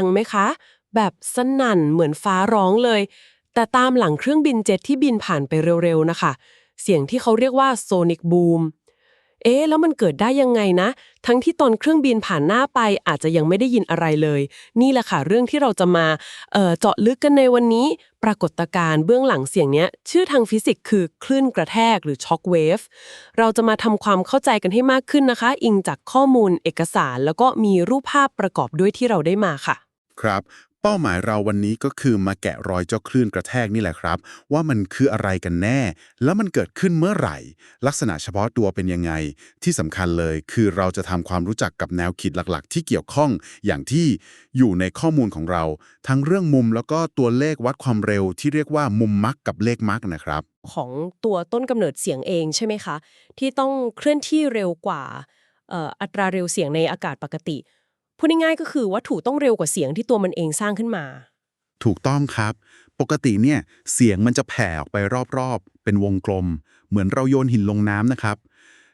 ังไหมคะ แบบสนั่นเหมือนฟ้าร้องเลย แต่ตามหลังเครื่องบินเจ็ตที่บินผ่านไปเร็วๆนะคะ เสียงที่เขาเรียกว่าโซนิกบูมเอ๊ะแล้วมันเกิดได้ยังไงนะ ทั้งที่ตอนเครื่องบินผ่านหน้าไปอาจจะยังไม่ได้ยินอะไรเลย นี่แหละค่ะ เรื่องที่เราจะมาเเจาะลึกกันในวันนี้ ปรากฏการณ์เบื้องหลังเสียงเนี้ย ชื่อทางฟิสิกส์คือคลื่นกระแทกหรือช็อคเวฟเราจะมาทำความเข้าใจกันให้มากขึ้นนะคะ อิงจากข้อมูลเอกสาร แล้วก็มีรูปภาพประกอบด้วยที่เราได้มาค่ะ ครับ เป้าหมายเราวันนี้ก็คือมาแกะรอยเจ้าคลื่นกระแทกนี่แหละครับ ว่ามันคืออะไรกันแน่ แล้วมันเกิดขึ้นเมื่อไหร่ ลักษณะเฉพาะตัวเป็นยังไง ที่สำคัญเลยคือเราจะทำความรู้จักกับแนวคิดหลักๆ ที่เกี่ยวข้องอย่างที่อยู่ในข้อมูลของเรา ทั้งเรื่องมุมแล้วก็ตัวเลขวัดความเร็วที่เรียกว่ามุมมักกับเลขมักนะครับ ของตัวต้นกำเนิดเสียงเองใช่ไหมคะ ที่ต้องเคลื่อนที่เร็วกว่าเอ่ออัตราเร็วเสียงในอากาศปกติ พูดง่ายๆก็คือวัตถุต้องเร็วกว่าเสียงที่ตัวมันเองสร้างขึ้นมา ถูกต้องครับ ปกติเนี่ยเสียงมันจะแผ่ออกไปรอบๆ เป็นวงกลม เหมือนเราโยนหินลงน้ำนะครับ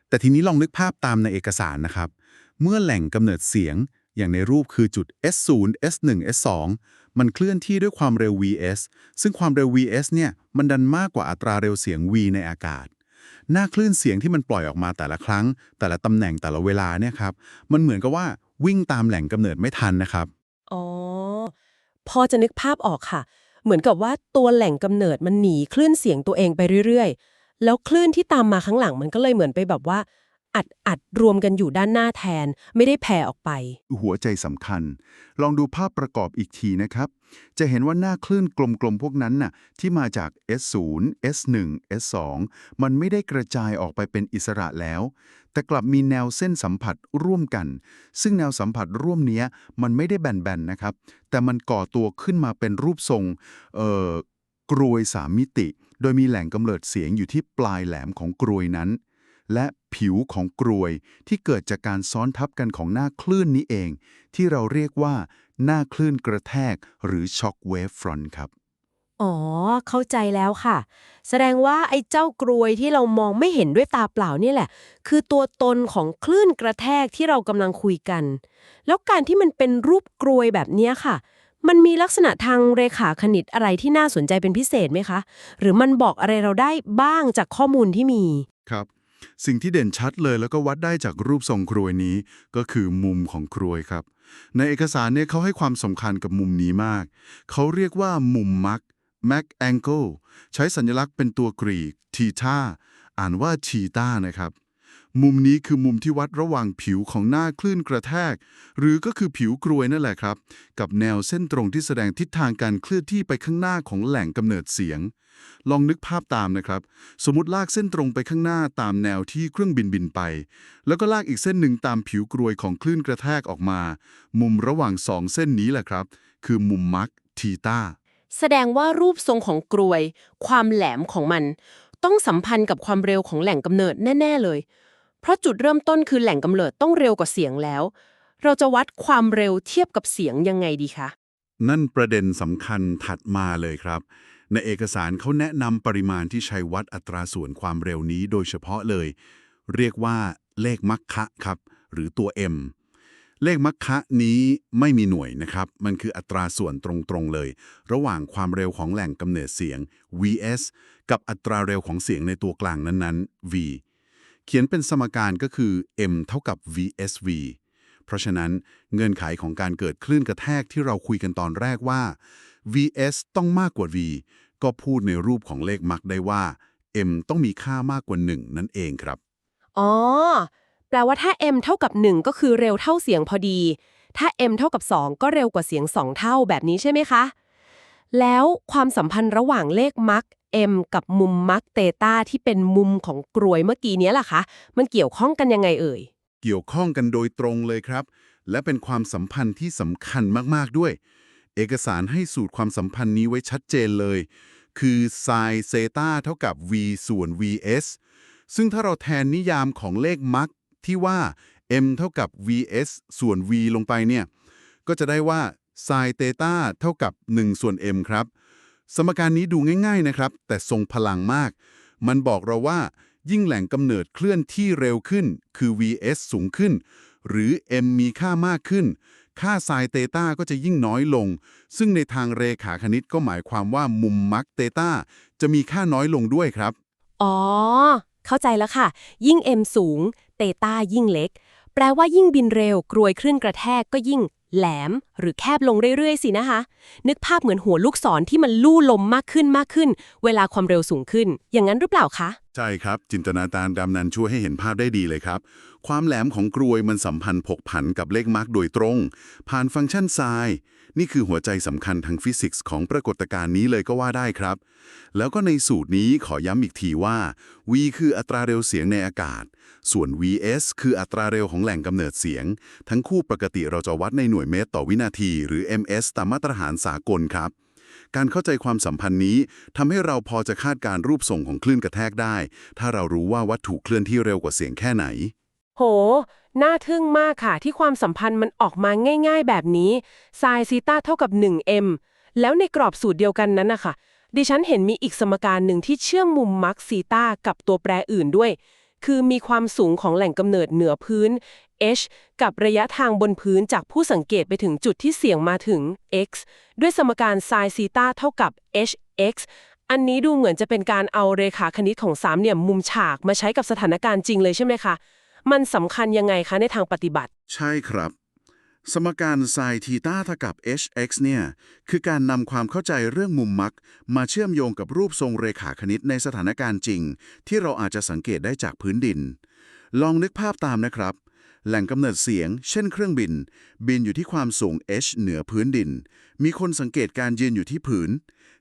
แต่ทีนี้ลองนึกภาพตามในเอกสารนะครับ เมื่อแหล่งกำเนิดเสียงอย่างในรูปคือจุด S0 S1 S2 มันเคลื่อนที่ด้วยความเร็ว vs ซึ่งความเร็ว vs เนี่ยมันดันมากกว่าอัตราเร็วเสียง v ในอากาศ หน้าคลื่นเสียงที่มันปล่อยออกมาแต่ละครั้ง แต่ละตำแหน่งแต่ละเวลาเนี่ยครับ มันเหมือนกับว่า วิ่งตามแหล่งกำเนิดไม่ทันนะครับ อ๋อ พอจะนึกภาพออกค่ะ เหมือนกับว่าตัวแหล่งกำเนิดมันหนีคลื่นเสียงตัวเองไปเรื่อยๆ แล้วคลื่นที่ตามมาข้างหลังมันก็เลยเหมือนไปแบบว่า อัดอัดรวมกันอยู่ด้านหน้าแทน ไม่ได้แผ่ออกไป หัวใจสำคัญ ลองดูภาพประกอบอีกทีนะครับ จะเห็นว่าหน้าคลื่นกลมๆพวกนั้นน่ะที่มาจาก S0 S1 S2 มันไม่ได้กระจายออกไปเป็นอิสระแล้ว แต่กลับมีแนวเส้นสัมผัสร่วมกัน ซึ่งแนวสัมผัสร่วมเนี้ยมันไม่ได้แบนๆนะครับ แต่มันก่อตัวขึ้นมาเป็นรูปทรงเอ่อกรวยสามมิติ โดยมีแหล่งกำเนิดเสียงอยู่ที่ปลายแหลมของกรวยนั้น และผิวของกรวยที่เกิดจากการซ้อนทับกันของหน้าคลื่นนี้เอง ที่เราเรียกว่า หน้าคลื่นกระแทกหรือ shock wave front ครับ อ๋อ เข้าใจแล้วค่ะ แสดงว่าไอ้เจ้ากรวยที่เรามองไม่เห็นด้วยตาเปล่านี่แหละ คือตัวตนของคลื่นกระแทกที่เรากำลังคุยกัน แล้วการที่มันเป็นรูปกรวยแบบเนี้ยค่ะมันมีลักษณะทางเรขาคณิตอะไรที่น่าสนใจเป็นพิเศษไหมคะ หรือมันบอกอะไรเราได้บ้างจากข้อมูลที่มี ครับ สิ่งที่เด่นชัดเลยแล้วก็วัดได้จากรูปทรงครวยนี้ ก็คือมุมของครวยครับ ในเอกสารเนี่ยเขาให้ความสำคัญกับมุมนี้มาก เขาเรียกว่ามุมมัก Mac Angle ใช้สัญลักษณ์เป็นตัวกรีกทีท่าอ่านว่าทีต้านะครับ มุมนี้คือมุมที่วัดระหว่างผิวของหน้าคลื่นกระแทก หรือก็คือผิวกรวยนั่นแหละครับ กับแนวเส้นตรงที่แสดงทิศทางการเคลื่อนที่ไปข้างหน้าของแหล่งกำเนิดเสียง ลองนึกภาพตามนะครับ สมมติลากเส้นตรงไปข้างหน้าตามแนวที่เครื่องบินบินไป แล้วก็ลากอีกเส้นหนึ่งตามผิวกรวยของคลื่นกระแทกออกมา มุมระหว่างสองเส้นนี้แหละครับ คือมุมมักทีตาแสดงว่ารูปทรงของกรวย ความแหลมของมัน ต้องสัมพันธ์กับความเร็วของแหล่งกำเนิดแน่ ๆ เลย เพราะจุดเริ่มต้นคือแหล่งกำเนิดต้องเร็วกว่าเสียงแล้ว เราจะวัดความเร็วเทียบกับเสียงยังไงดีคะ นั่นประเด็นสำคัญถัดมาเลยครับ ในเอกสารเขาแนะนำปริมาณที่ใช้วัดอัตราส่วนความเร็วนี้โดยเฉพาะเลย เรียกว่าเลขมัคคะครับ หรือตัว M เลขมัคคะนี้ไม่มีหน่วยนะครับ มันคืออัตราส่วนตรงๆเลย ระหว่างความเร็วของแหล่งกำเนิดเสียง vs กับอัตราเร็วของเสียงในตัวกลางนั้นๆ v เขียนเป็นสมการก็คือ m เท่ากับ vsv เพราะฉะนั้นเงื่อนไขของการเกิดคลื่นกระแทกที่เราคุยกันตอนแรกว่า vs ต้องมากกว่า v ก็พูดในรูปของเลขมักได้ว่า m ต้องมีค่ามากกว่า 1 นั่นเองครับ อ๋อ แปลว่าถ้า m เท่ากับ 1 ก็คือเร็วเท่าเสียงพอดี ถ้า m เท่ากับ 2 ก็เร็วกว่าเสียง 2 เท่าแบบนี้ใช่ไหมคะ แล้วความสัมพันธ์ระหว่างเลขมัก m กับมุมมักเตต้าที่เป็นมุมของกรวยเมื่อกี้นี้ล่ะคะ มันเกี่ยวข้องกันยังไงเอ่ย เกี่ยวข้องกันโดยตรงเลยครับ และเป็นความสัมพันธ์ที่สำคัญมากๆด้วย เอกสารให้สูตรความสัมพันธ์นี้ไว้ชัดเจนเลย คือ sin เซตาเท่ากับ v ส่วน vs ซึ่งถ้าเราแทนนิยามของเลขมักที่ว่า m เท่ากับ vs ส่วน v ลงไปเนี่ย ก็จะได้ว่า sin เตต้าเท่ากับ 1 ส่วน m ครับ สมการนี้ดูง่าย ๆนะครับ แต่ทรงพลังมาก มันบอกเราว่า ยิ่งแหล่งกำเนิดเคลื่อนที่เร็วขึ้น คือ vs สูงขึ้น หรือ m มีค่ามากขึ้น ค่าไซน์เตต้าก็จะยิ่งน้อยลง ซึ่งในทางเรขาคณิตก็หมายความว่ามุมมักเตต้าจะมีค่าน้อยลงด้วยครับ อ๋อ เข้าใจแล้วค่ะ ยิ่ง m สูง เตต้ายิ่งเล็ก แปลว่ายิ่งบินเร็วกรวยคลื่นกระแทกก็ยิ่ง แหลมหรือแคบลงเรื่อยๆ สินะคะ นึกภาพเหมือนหัวลูกศรที่มันลู่ลมมากขึ้นมากขึ้น เวลาความเร็วสูงขึ้น อย่างนั้นหรือเปล่าคะ ใช่ครับ จินตนาการดำนั้นช่วยให้เห็นภาพได้ดีเลยครับ ความแหลมของกรวยมันสัมพันธ์ผกผันกับเลขมาร์กโดยตรง ผ่านฟังก์ชันไซน์นี่คือหัวใจสำคัญทางฟิสิกส์ของปรากฏการณ์นี้เลยก็ว่าได้ครับ แล้วก็ในสูตรนี้ขอย้ำอีกทีว่า v คืออัตราเร็วเสียงในอากาศ ส่วน vs คืออัตราเร็วของแหล่งกำเนิดเสียง ทั้งคู่ปกติเราจะวัดในหน่วยเมตรต่อวินาที หรือ ms ตามมาตรฐานสากลครับการเข้าใจความสัมพันธ์นี้ทำให้เราพอจะคาดการ์รูปทรงของคลื่นกระแทกได้ ถ้าเรารู้ว่าวัตถุเคลื่อนที่เร็วกว่าเสียงแค่ไหน โห น่าทึ่งมากค่ะที่ความสัมพันธ์มันออกมาง่าย ๆ แบบนี้ไซซีตาเท่ากับ 1m แล้วในกรอบสูตรเดียวกันนั้นนะคะดิฉันเห็นมีอีกสมการหนึ่งที่เชื่อมมุมมักซีตากับตัวแปรอื่นด้วย คือมีความสูงของแหล่งกำเนิดเหนือพื้น h กับระยะทางบนพื้นจากผู้สังเกตไปถึงจุดที่เสี่ยงมาถึง x ด้วยสมการไซซีตาเท่ากับ hx อันนี้ดูเหมือนจะเป็นการเอาเรขาคณิตของสามเหลี่ยมมุมฉากมาใช้กับสถานการณ์จริงเลยใช่ไหมคะ มันสำคัญยังไงคะในทางปฏิบัติ ใช่ครับ สมการไซทีตาเท่ากับ hx เนี่ย คือการนำความเข้าใจเรื่องมุมมัก มาเชื่อมโยงกับรูปทรงเรขาคณิตในสถานการณ์จริง ที่เราอาจจะสังเกตได้จากพื้นดิน ลองนึกภาพตามนะครับ แหล่งกำเนิดเสียง เช่นเครื่องบิน บินอยู่ที่ความสูง h เหนือพื้นดิน มีคนสังเกตการยืนอยู่ที่ผืน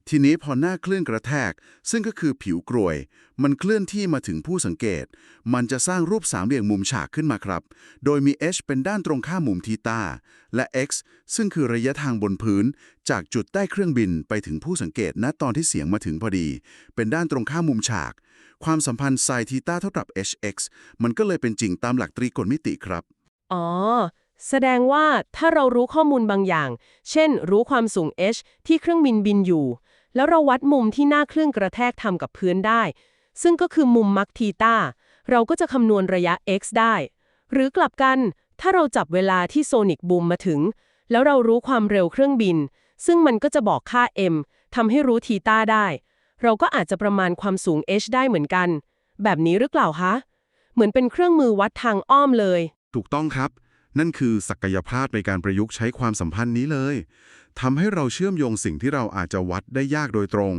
ทีนี้พอหน้าเคลื่อนกระแทก ซึ่งก็คือผิวกรวย มันเคลื่อนที่มาถึงผู้สังเกต มันจะสร้างรูปสามเหลี่ยมมุมฉากขึ้นมาครับ โดยมี h เป็นด้านตรงข้ามมุมทีตาและ x ซึ่งคือระยะทางบนพื้น จากจุดใต้เครื่องบินไปถึงผู้สังเกตณตอนที่เสียงมาถึงพอดี เป็นด้านตรงข้ามมุมฉาก ความสัมพันธ์ไซทีตาเท่ากับ hx มันก็เลยเป็นจริงตามหลักตรีโกณมิติครับ อ๋อแสดงว่าถ้าเรารู้ข้อมูลบางอย่าง เช่น รู้ความสูง h ที่เครื่องบินบินอยู่ แล้วเราวัดมุมที่หน้าเครื่องกระแทกทำกับพื้นได้ ซึ่งก็คือมุมมักทีตาเราก็จะคำนวณระยะ x ได้ หรือกลับกัน ถ้าเราจับเวลาที่โซนิกบูมมาถึง แล้วเรารู้ความเร็วเครื่องบิน ซึ่งมันก็จะบอกค่า m ทำให้รู้ทีตาได้ เราก็อาจจะประมาณความสูง h ได้เหมือนกัน แบบนี้หรือเปล่าคะ เหมือนเป็นเครื่องมือวัดทางอ้อมเลย ถูกต้องครับ นั่นคือศักยภาพในการประยุกต์ใช้ความสัมพันธ์นี้เลย ทำให้เราเชื่อมโยงสิ่งที่เราอาจจะวัดได้ยากโดยตรง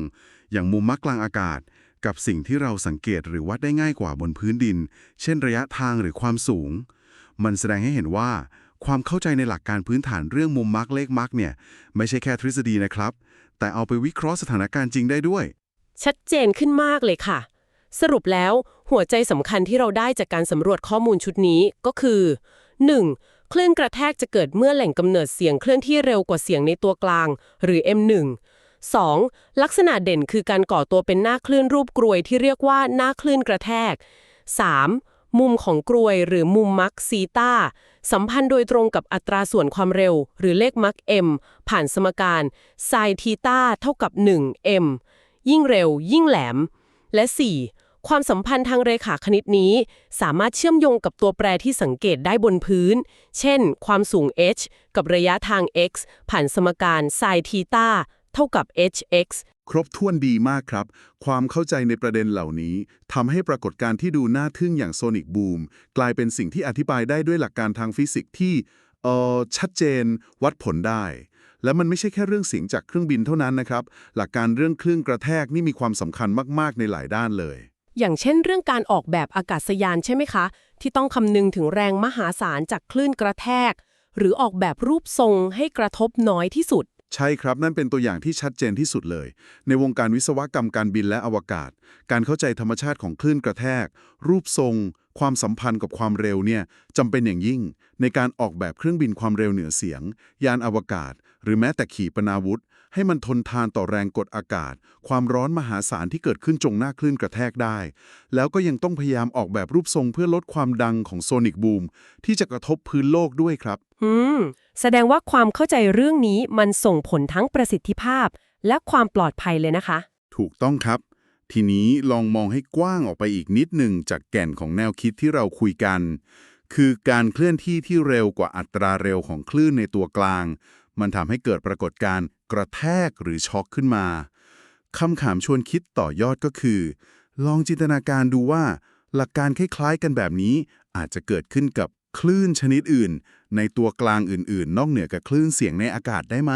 อย่างมุมมักกลางอากาศ กับสิ่งที่เราสังเกตหรือวัดได้ง่ายกว่าบนพื้นดิน เช่นระยะทางหรือความสูง มันแสดงให้เห็นว่า ความเข้าใจในหลักการพื้นฐานเรื่องมุมมักเลขมักเนี่ย ไม่ใช่แค่ทฤษฎีนะครับ แต่เอาไปวิเคราะห์สถานการณ์จริงได้ด้วย ชัดเจนขึ้นมากเลยค่ะ สรุปแล้วหัวใจสำคัญที่เราได้จากการสำรวจข้อมูลชุดนี้ก็คือ 1. คลื่นกระแทกจะเกิดเมื่อแหล่งกำเนิดเสียงเคลื่อนที่เร็วกว่าเสียงในตัวกลาง หรือ M1 2. ลักษณะเด่นคือการก่อตัวเป็นหน้าคลื่นรูปกรวยที่เรียกว่าหน้าคลื่นกระแทก 3. มุมของกรวยหรือมุมมักซีตาสัมพันธ์โดยตรงกับอัตราส่วนความเร็ว หรือเลขมัก m ผ่านสมการไซทีตาเท่ากับ 1 m ยิ่งเร็ว ยิ่งแหลม และ 4. ความสัมพันธ์ทางเรขาคณิตนี้ สามารถเชื่อมโยงกับตัวแปรที่สังเกตได้บนพื้น เช่น ความสูง h กับระยะทาง x ผ่านสมการไซทีตาเท่ากับ hx ครบถ้วนดีมากครับ ความเข้าใจในประเด็นเหล่านี้ทำให้ปรากฏการณ์ที่ดูน่าทึ่งอย่างโซนิกบูมกลายเป็นสิ่งที่อธิบายได้ด้วยหลักการทางฟิสิกส์ที่เอ่อชัดเจน วัดผลได้ และมันไม่ใช่แค่เรื่องเสียงจากเครื่องบินเท่านั้นนะครับ หลักการเรื่องคลื่นกระแทกนี่มีความสำคัญมาก ๆ ในหลายด้านเลย อย่างเช่นเรื่องการออกแบบอากาศยานใช่ไหมคะ ที่ต้องคำนึงถึงแรงมหาศาลจากคลื่นกระแทก หรือออกแบบรูปทรงให้กระทบน้อยที่สุด ใช่ครับนั่นเป็นตัวอย่างที่ชัดเจนที่สุดเลย ในวงการวิศวกรรมการบินและอวกาศ การเข้าใจธรรมชาติของคลื่นกระแทก รูปทรง ความสัมพันธ์กับความเร็วเนี่ยจำเป็นอย่างยิ่ง ในการออกแบบเครื่องบินความเร็วเหนือเสียง ยานอวกาศ หรือแม้แต่ขีปนาวุธ ให้มันทนทานต่อแรงกดอากาศ ความร้อนมหาศาลที่เกิดขึ้นจงหน้าคลื่นกระแทกได้ แล้วก็ยังต้องพยายามออกแบบรูปทรงเพื่อลดความดังของโซนิกบูมที่จะกระทบพื้นโลกด้วยครับอืมแสดงว่าความเข้าใจเรื่องนี้มันส่งผลทั้งประสิทธิภาพ และความปลอดภัยเลยนะคะ ถูกต้องครับ ทีนี้ลองมองให้กว้างออกไปอีกนิดหนึ่งจากแก่นของแนวคิดที่เราคุยกัน คือการเคลื่อนที่ที่เร็วกว่าอัตราเร็วของคลื่นในตัวกลาง มันทำให้เกิดปรากฏการณ์กระแทกหรือช็อกขึ้นมาคำถามชวนคิดต่อยอดก็คือ ลองจินตนาการดูว่า หลักการคล้ายๆกันแบบนี้อาจจะเกิดขึ้นกับคลื่นชนิดอื่น ในตัวกลางอื่นๆ นอกเหนือกับคลื่นเสียงในอากาศได้ไหม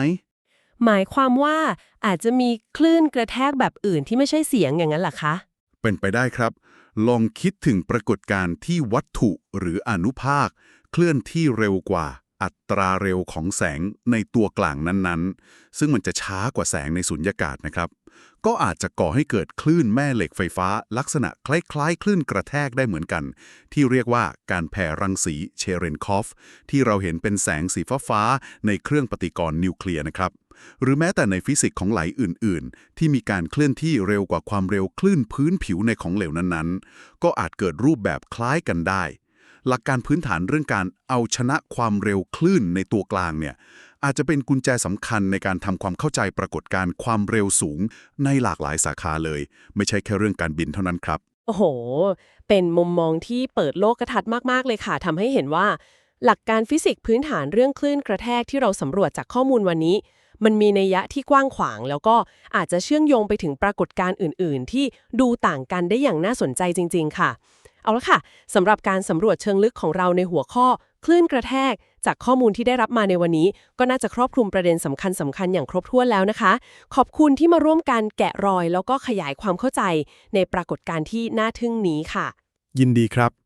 หมายความว่าอาจจะมีคลื่นกระแทกแบบอื่นที่ไม่ใช่เสียงอย่างนั้นหรอคะ เป็นไปได้ครับ ลองคิดถึงปรากฏการณ์ที่วัตถุหรืออนุภาค เคลื่อนที่เร็วกว่าอัตราเร็วของแสงในตัวกลางนั้นๆ ซึ่งมันจะช้ากว่าแสงในสุญญากาศนะครับ ก็อาจจะก่อให้เกิดคลื่นแม่เหล็กไฟฟ้า ลักษณะคล้ายๆ คลื่นกระแทกได้เหมือนกัน ที่เรียกว่าการแผ่รังสีเชเรนคอฟ ที่เราเห็นเป็นแสงสีฟ้าๆในเครื่องปฏิกรณ์นิวเคลียร์นะครับหรือแม้แต่ในฟิสิกส์ของไหลอื่น ๆ ที่มีการเคลื่อนที่เร็วกว่าความเร็วคลื่นพื้นผิวในของเหลวนั้นๆ ก็อาจเกิดรูปแบบคล้ายกันได้ หลักการพื้นฐานเรื่องการเอาชนะความเร็วคลื่นในตัวกลางเนี่ย อาจจะเป็นกุญแจสำคัญในการทำความเข้าใจปรากฏการณ์ความเร็วสูงในหลากหลายสาขาเลย ไม่ใช่แค่เรื่องการบินเท่านั้นครับ โอ้โห เป็นมุมมองที่เปิดโลกกระทัดมากๆเลยค่ะทำให้เห็นว่า หลักการฟิสิกส์พื้นฐานเรื่องคลื่นกระแทกที่เราสำรวจจากข้อมูลวันนี้ มันมีนัยยะที่กว้างขวาง แล้วก็อาจจะเชื่อมโยงไปถึงปรากฏการณ์อื่น ๆ ที่ดูต่างกันได้อย่างน่าสนใจจริง ๆ ค่ะ เอาละค่ะสำหรับการสำรวจเชิงลึกของเราในหัวข้อ คลื่นกระแทก จากข้อมูลที่ได้รับมาในวันนี้ ก็น่าจะครอบคลุมประเด็นสำคัญสำคัญอย่างครบถ้วนแล้วนะคะ ขอบคุณที่มาร่วมกันแกะรอย แล้วก็ขยายความเข้าใจในปรากฏการณ์ที่น่าทึ่งนี้ค่ะ ยินดีครับ